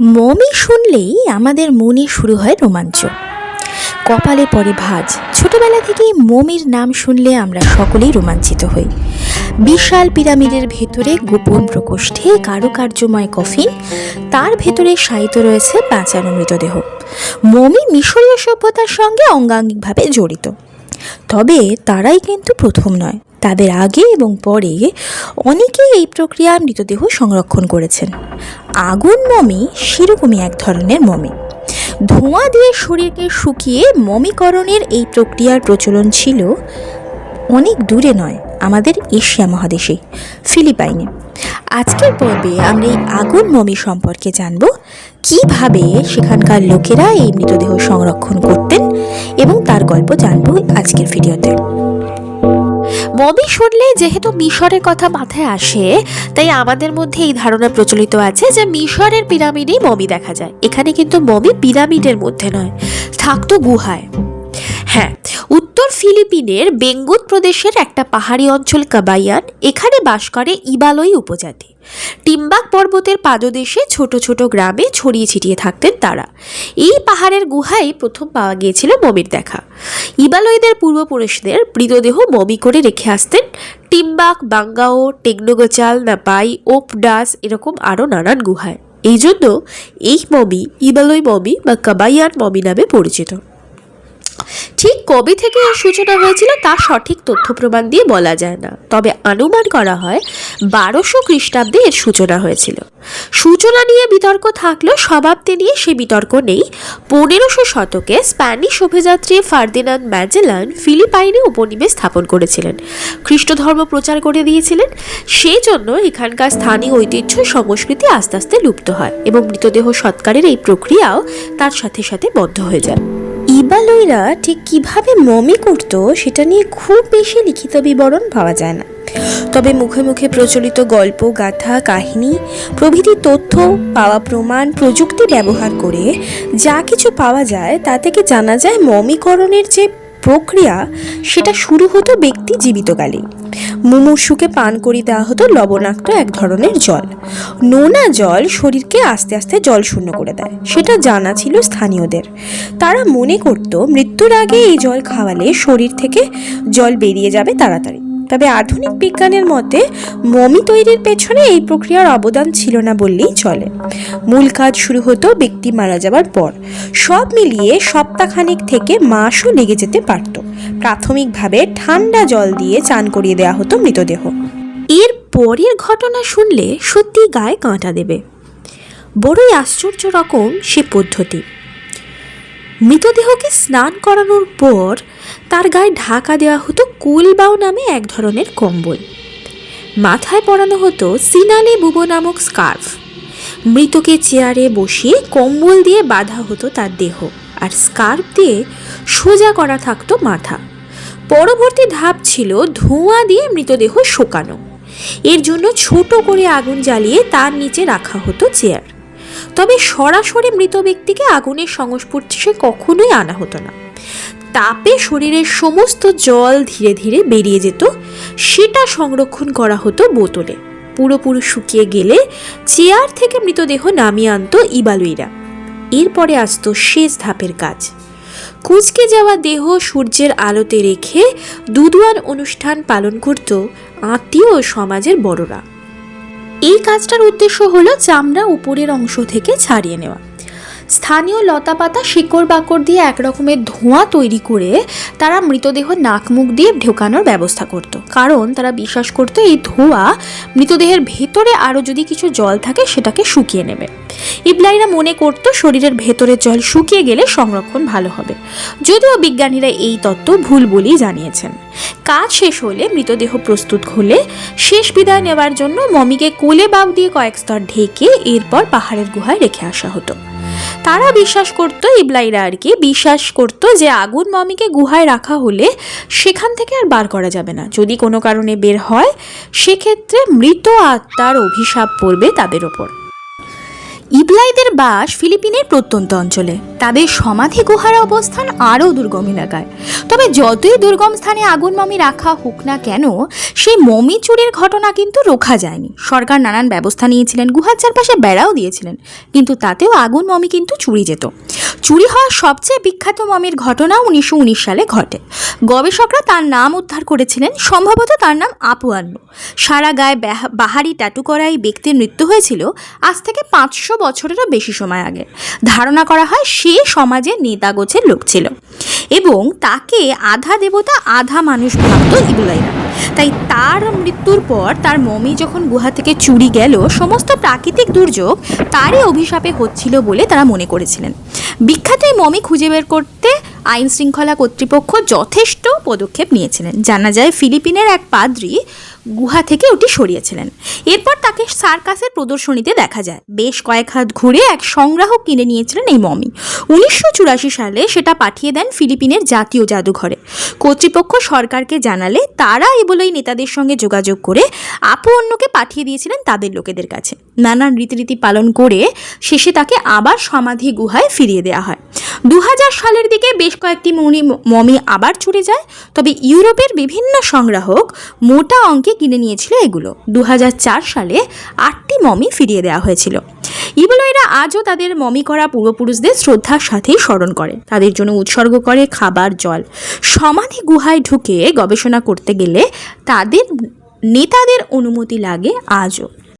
Mummy শুনলেই আমাদের মনে শুরু হয় রোমাঞ্চ। কপালে পড়ে ভাজ। ছোটবেলা থেকেই মমির নাম শুনলে আমরা সকলেই রোমাঞ্চিত হই। বিশাল পিরামিডের ভেতরে গোপন প্রকোষ্ঠে কারুকার্যময় কফিন, তার ভেতরে শায়িত রয়েছে বাঁচানো মৃতদেহ। মমি মিশরীয় সভ্যতার সঙ্গে অঙ্গাঙ্গিকভাবে জড়িত। তবে তারাই কিন্তু প্রথম নয়। তাদের আগে এবং পরে অনেকেই এই প্রক্রিয়ার মৃতদেহ সংরক্ষণ করেছেন। আগুন মমি সেরকমই এক ধরনের মমি। ধোঁয়া দিয়ে শরীরকে শুকিয়ে মমিকরণের এই প্রক্রিয়ার প্রচলন ছিল অনেক দূরে নয়, আমাদের এশিয়া মহাদেশে, ফিলিপাইনে। আজকের পর্বে আমরা এই আগুন মমি সম্পর্কে জানব, কীভাবে সেখানকার লোকেরা এই মৃতদেহ সংরক্ষণ করতেন এবং তার গল্প জানব আজকের ভিডিওতে। মমি শুনলে যেহেতু মিশরের কথা মাথায় আসে, তাই আমাদের মধ্যে এই ধারণা প্রচলিত আছে যে মিশরের পিরামিডেই মমি দেখা যায়। এখানে কিন্তু মমি পিরামিডের মধ্যে নয়, থাকতো গুহায়। হ্যাঁ উত্তর ফিলিপিনের বেঙ্গুত প্রদেশের একটা পাহাড়ি অঞ্চল কাবাইয়ান এখানে বাস করে ইবালই উপজাতি। টিম্বাক পর্বতের পাদদেশে ছোট ছোট গ্রামে ছড়িয়ে ছিটিয়ে থাকতেন তারা। এই পাহাড়ের গুহায় প্রথম পাওয়া গিয়েছিল মমির দেখা। ইবালয়দের পূর্বপুরুষদের মৃতদেহ মমি করে রেখে আসতেন টিম্বাক, বাঙ্গাও, টেকনোগোচাল, নাপাই, ওপডাস এরকম আরও নানান গুহায়। এই জন্য এই মমি, ইবালয় মমি বা কাবাইয়ান মমি নামে পরিচিত। ঠিক কবে থেকে এর সূচনা হয়েছিল তা সঠিক তথ্য প্রমাণ দিয়ে বলা যায় না। তবে অনুমান করা হয় বারোশো খ্রিস্টাব্দে এর সূচনা হয়েছিল। সূচনা নিয়ে বিতর্ক থাকলেও স্বভাবতে নিয়ে সে বিতর্ক নেই। পনেরোশো শতকে স্প্যানিশ অভিযাত্রী ফার্দিনান্দ ম্যাজেলান ফিলিপাইনে উপনিবেশ স্থাপন করেছিলেন। খ্রিস্ট ধর্ম প্রচার করে দিয়েছিলেন। সেই জন্য এখানকার স্থানীয় ঐতিহ্য সংস্কৃতি আস্তে আস্তে লুপ্ত হয় এবং মৃতদেহ সৎকারের এই প্রক্রিয়াও তার সাথে সাথে বন্ধ হয়ে যায়। ইবালয়রা ঠিক কীভাবে মমি করত সেটা নিয়ে খুব বেশি লিখিত বিবরণ পাওয়া যায় না। তবে মুখে মুখে প্রচলিত গল্প, গাথা, কাহিনী, প্রভৃতি তথ্য, পাওয়া প্রমাণ, প্রযুক্তি ব্যবহার করে যা কিছু পাওয়া যায় তা থেকে জানা যায় মমিকরণের যে প্রক্রিয়া, সেটা শুরু হতো ব্যক্তি জীবিতকালে। মুমূর্ষুকে পান করি দেওয়া হতো লবণাক্ত এক ধরনের জল। নোনা জল শরীরকে আস্তে আস্তে জল শূন্য করে দেয়, সেটা জানা ছিল স্থানীয়দের। তারা মনে করত, মৃত্যুর আগে এই জল খাওয়ালে শরীর থেকে জল বেরিয়ে যাবে তাড়াতাড়ি। তবে আধুনিক বিজ্ঞানের মতে, মমি তৈরির পেছনে এই প্রক্রিয়ার অবদান ছিল না বললেই চলে। মূল কাজ শুরু হতো ব্যক্তি মারা যাবার পর। সব মিলিয়ে সপ্তাহখানেক থেকে মাসও লেগে যেতে পারত। প্রাথমিকভাবে ঠান্ডা জল দিয়ে চান করিয়ে দেওয়া হতো মৃতদেহ। এর পরের ঘটনা শুনলে সত্যি গায়ে কাঁটা দেবে। বড়ই আশ্চর্য রকম সে পদ্ধতি। মৃতদেহকে স্নান করানোর পর তার গায়ে ঢাকা দেওয়া হতো কুলবাও নামে এক ধরনের কম্বল। মাথায় পরানো হতো সিনালে বুবো নামক স্কার্ফ। মৃতকে চেয়ারে বসিয়ে কম্বল দিয়ে বাঁধা হতো তার দেহ, আর স্কার্ফ দিয়ে সোজা করা থাকতো মাথা। পরবর্তী ধাপ ছিল ধোঁয়া দিয়ে মৃতদেহ শোকানো। এর জন্য ছোট করে আগুন জ্বালিয়ে তার নিচে রাখা হতো চেয়ার। তবে সরাসরি মৃত ব্যক্তিকে আগুনের সংস্পর্শে কখনোই আনা হতো না। তাপে শরীরের সমস্ত জল ধীরে ধীরে বেরিয়ে যেত। সেটা সংরক্ষণ করা হতো বোতলে। পুরোপুরি শুকিয়ে গেলে চেয়ার থেকে মৃতদেহ নামিয়ে আনতো ইবালুইরা। এরপরে আসতো শেষ ধাপের কাজ। কুচকে যাওয়া দেহ সূর্যের আলোতে রেখে দুদুয়ার অনুষ্ঠান পালন করত আত্মীয় সমাজের বড়রা। এই কাজটার উদ্দেশ্য হলো চামড়া উপরের অংশ থেকে ছাড়িয়ে নেওয়া। স্থানীয় লতাপাতা শিকড় বাকড় দিয়ে এক রকমের ধোঁয়া তৈরি করে তারা মৃতদেহ নাক মুখ দিয়ে ঢোকানোর ব্যবস্থা করত। কারণ তারা বিশ্বাস করতো এই ধোঁয়া মৃতদেহের ভেতরে আরও যদি কিছু জল থাকে সেটাকে শুকিয়ে নেবে। ইবলাইরা মনে করত শরীরের ভেতরের জল শুকিয়ে গেলে সংরক্ষণ ভালো হবে। যদিও বিজ্ঞানীরা এই তত্ত্ব ভুল বলেই জানিয়েছেন। কাজ শেষ হলে মৃতদেহ প্রস্তুত হলে শেষ বিদায় নেওয়ার জন্য মমিকে কোলে বাগ দিয়ে কয়েক স্তর ঢেকে এরপর পাহাড়ের গুহায় রেখে আসা হতো। তারা বিশ্বাস করতো ইবলাইরা আর কি, বিশ্বাস করতো যে আগুন মমিকে গুহায় রাখা হলে সেখান থেকে আর বার করা যাবে না। যদি কোনো কারণে বের হয়, সেক্ষেত্রে মৃত আত্মার অভিশাপ পড়বে তাদের ওপর। ইবলাইদের বাস ফিলিপিনের প্রত্যন্ত অঞ্চলে। তাদের সমাধি গুহার অবস্থান আরও দুর্গম এলাকায়। তবে যতই দুর্গম স্থানে আগুন মমি রাখা হোক না কেন, সেই মমি চুরির ঘটনা কিন্তু রোখা যায়নি। সরকার নানান ব্যবস্থা নিয়েছিলেন, গুহার চারপাশে বেড়াও দিয়েছিলেন, কিন্তু তাতেও আগুন মমি কিন্তু চুরি যেত। চুরি হওয়া সবচেয়ে বিখ্যাত মমির ঘটনা উনিশশো উনিশ সালে ঘটে। গবেষকরা তার নাম উদ্ধার করেছিলেন, সম্ভবত তার নাম আপুয়ান্ন সারা গায়ে বাহা- বাহারি ট্যাটু করা এই ব্যক্তির মৃত্যু হয়েছিল আজ থেকে পাঁচশো বছরেরও বেশি সময় আগে। ধারণা করা হয় সে সমাজের নেতা গোছের লোক ছিল। এবং তাকে আধা দেবতা, আধা মানুষ ভাবত ইবুলাইরা তাই তার মৃত্যুর পর তার মমি যখন গুহা থেকে চুরি গেল, সমস্ত প্রাকৃতিক দুর্যোগ তারই অভিশাপে হচ্ছিল বলে তারা মনে করেছিলেন। বিখ্যাত এই মমি খুঁজে বের করতে আইন শৃঙ্খলা কর্তৃপক্ষ যথেষ্ট পদক্ষেপ নিয়েছিলেন। জানা যায়, ফিলিপিনের এক পাদ্রী গুহা থেকে ওটি সরিয়েছিলেন। এরপর তাকে সার্কাসের প্রদর্শনীতে দেখা যায়। বেশ কয়েক হাত ঘুরে এক সংগ্রাহক কিনে নিয়েছিলেন এই মমি। উনিশশো চুরাশি সালে সেটা পাঠিয়ে দেন ফিলিপিনের জাতীয় জাদুঘরে। কর্তৃপক্ষ সরকারকে জানালে তারা এগুলোই নেতাদের সঙ্গে যোগাযোগ করে আপু অন্যকে পাঠিয়ে দিয়েছিলেন তাদের লোকেদের কাছে। নানান রীতিনীতি পালন করে শেষে তাকে আবার সমাধি গুহায় ফিরিয়ে দেওয়া হয়। দু হাজার সালের দিকে বেশ কয়েকটি মনি মমি আবার চুরি যায়। তবে ইউরোপের বিভিন্ন সংগ্রাহক মোটা অঙ্কে কিনে নিয়েছিল এগুলো। দু হাজার চার সালে আটটি মমি ফিরিয়ে দেওয়া হয়েছিল। ইবলয়রা আজও তাদের মমি করা পূর্বপুরুষদের শ্রদ্ধার সাথেই স্মরণ করে। তাদের জন্য উৎসর্গ করে খাবার, জল সমাধি গুহায় ঢুকে গবেষণা করতে গেলে তাদের, নেতাদের অনুমতি লাগে আজও।